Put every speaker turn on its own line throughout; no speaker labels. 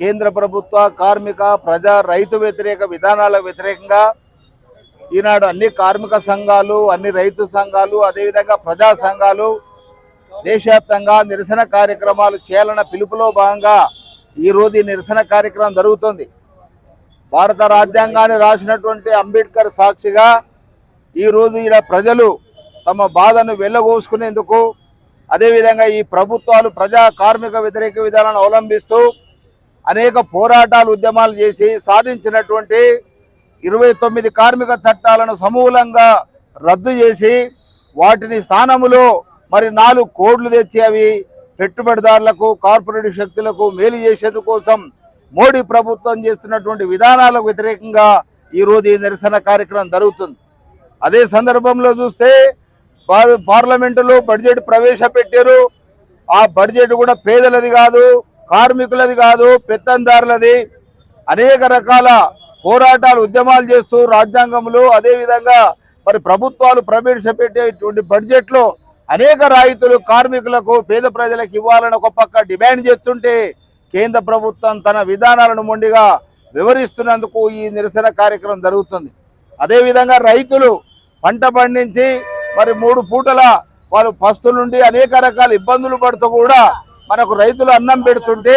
కేంద్ర
ప్రభుత్వ కార్మిక ప్రజా రైతు వ్యతిరేక విధానాలకు వ్యతిరేకంగా ఈనాడు అన్ని కార్మిక సంఘాలు అన్ని రైతు సంఘాలు అదేవిధంగా ప్రజా సంఘాలు దేశవ్యాప్తంగా నిరసన కార్యక్రమాలు చేయాలన్న పిలుపులో భాగంగా ఈరోజు ఈ నిరసన కార్యక్రమం జరుగుతుంది. భారత రాజ్యాంగాన్ని రాసినటువంటి అంబేద్కర్ సాక్షిగా ఈరోజు ఈడ ప్రజలు తమ బాధను వెళ్ళగోసుకునేందుకు అదేవిధంగా ఈ ప్రభుత్వాలు ప్రజా కార్మిక వ్యతిరేక విధానాన్ని అవలంబిస్తూ అనేక పోరాటాలు ఉద్యమాలు చేసి సాధించినటువంటి ఇరవై తొమ్మిది కార్మిక చట్టాలను సమూలంగా రద్దు చేసి వాటిని స్థానములో మరి నాలుగు కోడ్లు తెచ్చి అవి పెట్టుబడిదారులకు కార్పొరేట్ శక్తులకు మేలు చేసేందుకోసం మోడీ ప్రభుత్వం చేస్తున్నటువంటి విధానాలకు వ్యతిరేకంగా ఈరోజు ఈ నిరసన కార్యక్రమం జరుగుతుంది. అదే సందర్భంలో చూస్తే పార్- పార్లమెంటులో బడ్జెట్ ప్రవేశపెట్టారు. ఆ బడ్జెట్ కూడా పేదలది కాదు కార్మికులది కాదు పెత్తందారులది. అనేక రకాల పోరాటాలు ఉద్యమాలు చేస్తూ రాజ్యాంగంలో అదేవిధంగా మరి ప్రభుత్వాలు ప్రవేశపెట్టేటువంటి బడ్జెట్లో అనేక రైతులు కార్మికులకు పేద ప్రజలకు ఇవ్వాలని ఒక పక్క డిమాండ్ చేస్తుంటే కేంద్ర ప్రభుత్వం తన విధానాలను మొండిగా వివరిస్తున్నందుకు ఈ నిరసన కార్యక్రమం జరుగుతుంది. అదేవిధంగా రైతులు పంట పండించి మరి మూడు పూటల వాళ్ళు పస్తులుండి అనేక రకాల ఇబ్బందులు పడుతూ కూడా మనకు రైతులు అన్నం పెడుతుంటే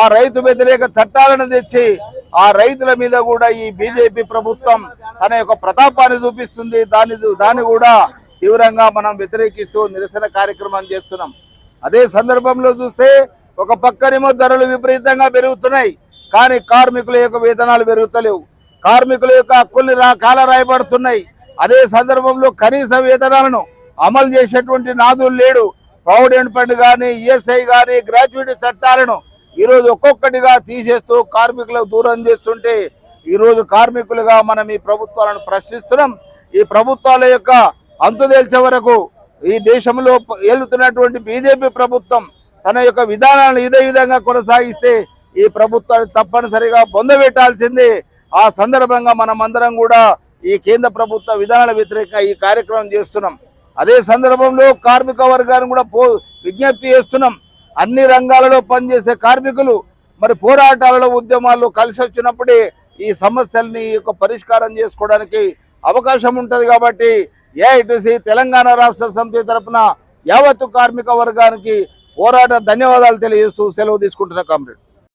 ఆ రైతు వ్యతిరేక చట్టాలను తెచ్చి ఆ రైతుల మీద కూడా ఈ బీజేపీ ప్రభుత్వం తన యొక్క ప్రతాపాన్ని చూపిస్తుంది. దాని దాన్ని కూడా తీవ్రంగా మనం వ్యతిరేకిస్తూ నిరసన కార్యక్రమం చేస్తున్నాం. అదే సందర్భంలో చూస్తే ఒక పక్కనేమో ధరలు విపరీతంగా పెరుగుతున్నాయి. కానీ కార్మికుల యొక్క వేతనాలు పెరుగుతలేవు. కార్మికుల యొక్క హక్కుల్ని రా కాల రాయబడుతున్నాయి. అదే సందర్భంలో కనీస వేతనాలను అమలు చేసేటువంటి నాదులు లేడు. ప్రావిడెంట్ ఫండ్ కానీ ఈఎస్ఐ కానీ గ్రాడ్యుయేట్ చట్టాలను ఈరోజు ఒక్కొక్కటిగా తీసేస్తూ కార్మికులకు దూరం చేస్తుంటే ఈరోజు కార్మికులుగా మనం ఈ ప్రభుత్వాలను ప్రశ్నిస్తున్నాం. ఈ ప్రభుత్వాల యొక్క అంతుదేల్చే వరకు ఈ దేశంలో ఏలుతున్నటువంటి బీజేపీ ప్రభుత్వం తన యొక్క విధానాలను ఇదే విధంగా కొనసాగిస్తే ఈ ప్రభుత్వాన్ని తప్పనిసరిగా పొందబెట్టాల్సిందే ఆ సందర్భంగా మనం అందరం కూడా ఈ కేంద్ర ప్రభుత్వ విధానాల వ్యతిరేకంగా ఈ కార్యక్రమం చేస్తున్నాం. అదే సందర్భంలో కార్మిక వర్గాన్ని కూడా పో విజ్ఞప్తి చేస్తున్నాం. అన్ని రంగాలలో పనిచేసే కార్మికులు మరి పోరాటాలలో ఉద్యమాల్లో కలిసి వచ్చినప్పుడే ఈ సమస్యల్ని యొక్క పరిష్కారం చేసుకోవడానికి అవకాశం ఉంటుంది కాబట్టి ఏఐటిసి తెలంగాణ రాష్ట్ర సమితి తరఫున యావత్తు కార్మిక వర్గానికి పోరాట ధన్యవాదాలు తెలియజేస్తూ సెలవు తీసుకుంటున్న కామ్రేడ్.